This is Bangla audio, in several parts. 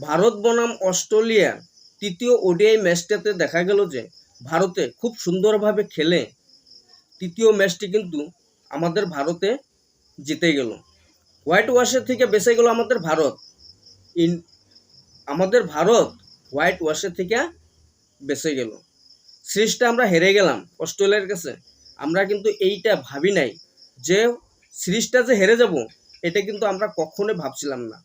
ভারত বনাম অস্ট্রেলিয়ার তৃতীয় ওডিআই ম্যাচটাতে দেখা গেল যে ভারতে খুব সুন্দরভাবে খেলে। তৃতীয় ম্যাচটি কিন্তু আমাদের ভারতে জিতে গেল। হোয়াইট ওয়াশের থেকে বেঁচে গেল আমাদের ভারত। ইন আমাদের ভারত হোয়াইট ওয়াশের থেকে বেঁচে গেল। সিরিজটা আমরা হেরে গেলাম অস্ট্রেলিয়ার কাছে। আমরা কিন্তু এইটা ভাবি নাই যে সিরিজটা যে হেরে যাব, এটা কিন্তু আমরা কখনোই ভাবছিলাম না।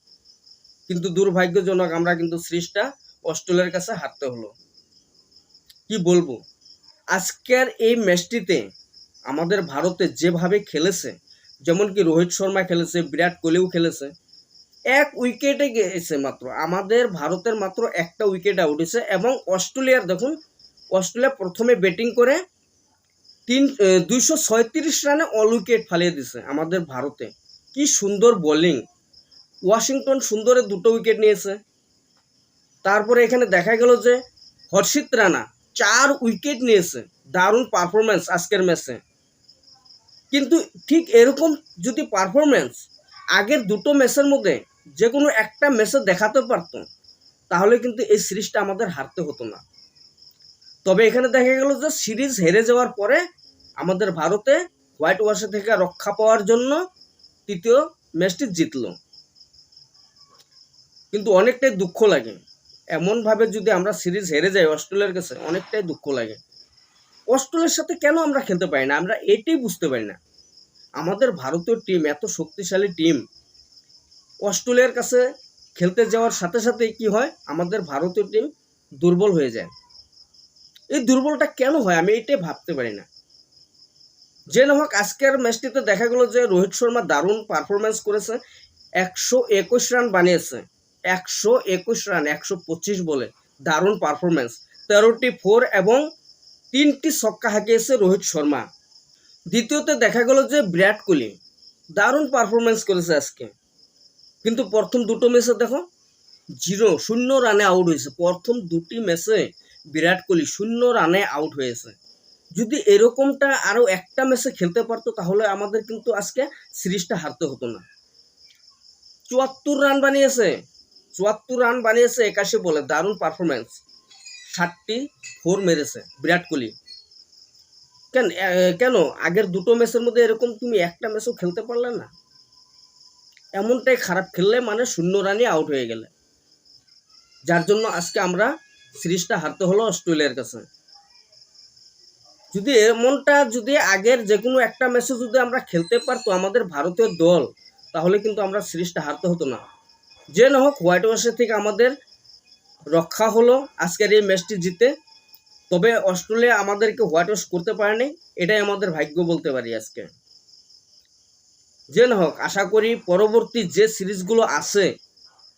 কিন্তু দুর্ভাগ্যজনক আমরা কিন্তু সিরিজটা অস্ট্রেলিয়ার কাছে হারতে হলো। কি বলব? আজকের এই ম্যাচটিতে আমাদের ভারতে যেভাবে খেলেছে, যেমন কি রোহিত শর্মা খেলেছে, বিরাট কোহলিও খেলেছে, এক উইকেটে গেছে মাত্র। আমাদের ভারতের মাত্র একটা উইকেট আউট হয়েছে এবং অস্ট্রেলিয়ার দেখুন, অস্ট্রেলিয়া প্রথমে ব্যাটিং করে তিন দুইশো রানে অল উইকেট ফালিয়ে দিছে আমাদের ভারতে। কি সুন্দর বোলিং ওয়াশিংটন সুন্দরে দুটো উইকেট নিয়েছে। তারপরে এখানে দেখা গেল যে হর্ষিত রানা চার উইকেট নিয়েছে। দারুণ পারফরমেন্স আজকের ম্যাচে কিন্তু ঠিক এরকম যদি পারফরমেন্স আগের দুটো ম্যাচের মধ্যে যে কোনো একটা ম্যাচে দেখাতে পারতো, তাহলে কিন্তু এই সিরিজটা আমাদের হারতে হতো না। তবে এখানে দেখা গেল যে সিরিজ হেরে যাওয়ার পরে আমাদের ভারতে হোয়াইট ওয়াশে থেকে রক্ষা পাওয়ার জন্য তৃতীয় ম্যাচটি জিতলো। কিন্তু অনেকটাই দুঃখ লাগে। এমনভাবে যদি আমরা সিরিজ হেরে যাই অস্ট্রেলিয়ার কাছে, অনেকটাই দুঃখ লাগে। অস্ট্রেলিয়ার সাথে কেন আমরা খেলতে পারি না? আমরা এটাই বুঝতে পারি না। আমাদের ভারতীয় টিম, এত শক্তিশালী টিম, অস্ট্রেলিয়ার কাছে খেলতে যাওয়ার সাথে সাথে কি হয়? আমাদের ভারতীয় টিম দুর্বল হয়ে যায়। এই দুর্বলটা কেন হয়? আমি এটাই ভাবতে পারি না। যে না হোক, আজকের ম্যাচটিতে দেখা গেল যে রোহিত শর্মা দারুণ পারফরমেন্স করেছে। একশো একুশ রান বানিয়েছে। একশো একুশ রান, একশো পঁচিশ বলে, দারুণ পারফরমেন্স তেরোটি ফোর এবং তিনটি ছক্কা হাঁকিয়েছে রোহিত শর্মা। দ্বিতীয়তে দেখা গেল যে বিরাট কোহলি, দারুণ পারফরমেন্স করেছে আজকে। কিন্তু প্রথম দুটো ম্যাচে দেখো জিরো শূন্য রানে আউট হয়েছে। প্রথম দুটি ম্যাচে বিরাট কোহলি শূন্য রানে আউট হয়েছে। যদি এরকমটা আরও একটা ম্যাচে খেলতে পারতো, তাহলে আমাদের কিন্তু আজকে সিরিজটা হারতে হতো না। চুয়াত্তর রান বানিয়েছে। চুয়াত্তর রান বানিয়েছে একাশি বলে, দারুণ পারফরমেন্স ষাটটি ফোর মেরেছে, বিরাট কোহলি। কেন কেন? আগের দুটো ম্যাচের মধ্যে এরকম তুমি একটা ম্যাচও খেলতে পারলে না। এমনটাই খারাপ খেললে মানে শূন্য রানই আউট হয়ে গেলে। যার জন্য আজকে আমরা সিরিজটা হারতে হলো অস্ট্রেলিয়ার কাছে। যদি এমনটা যদি আগের যে কোনো একটা ম্যাচে যদি আমরা খেলতে পারতো আমাদের ভারতীয় দল, তাহলে কিন্তু আমরা সিরিজটা হারতে হতো না। যে না হোক হোয়াইট ওয়াশের থেকে আমাদের রক্ষা হলো আজকের এই ম্যাচটি জিতে। তবে অস্ট্রেলিয়া আমাদেরকে হোয়াইট ওয়াশ করতে পারেনি, এটাই আমাদের ভাগ্য বলতে পারি আজকে। যে না হোক, আশা করি পরবর্তী যে সিরিজগুলো আছে,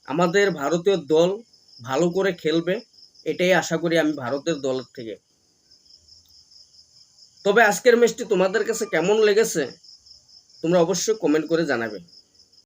আমাদের ভারতীয় দল ভালো করে খেলবে, এটাই আশা করি আমি ভারতের দলের থেকে। তবে আজকের ম্যাচটি তোমাদের কাছে কেমন লেগেছে, তোমরা অবশ্যই কমেন্ট করে জানাবে।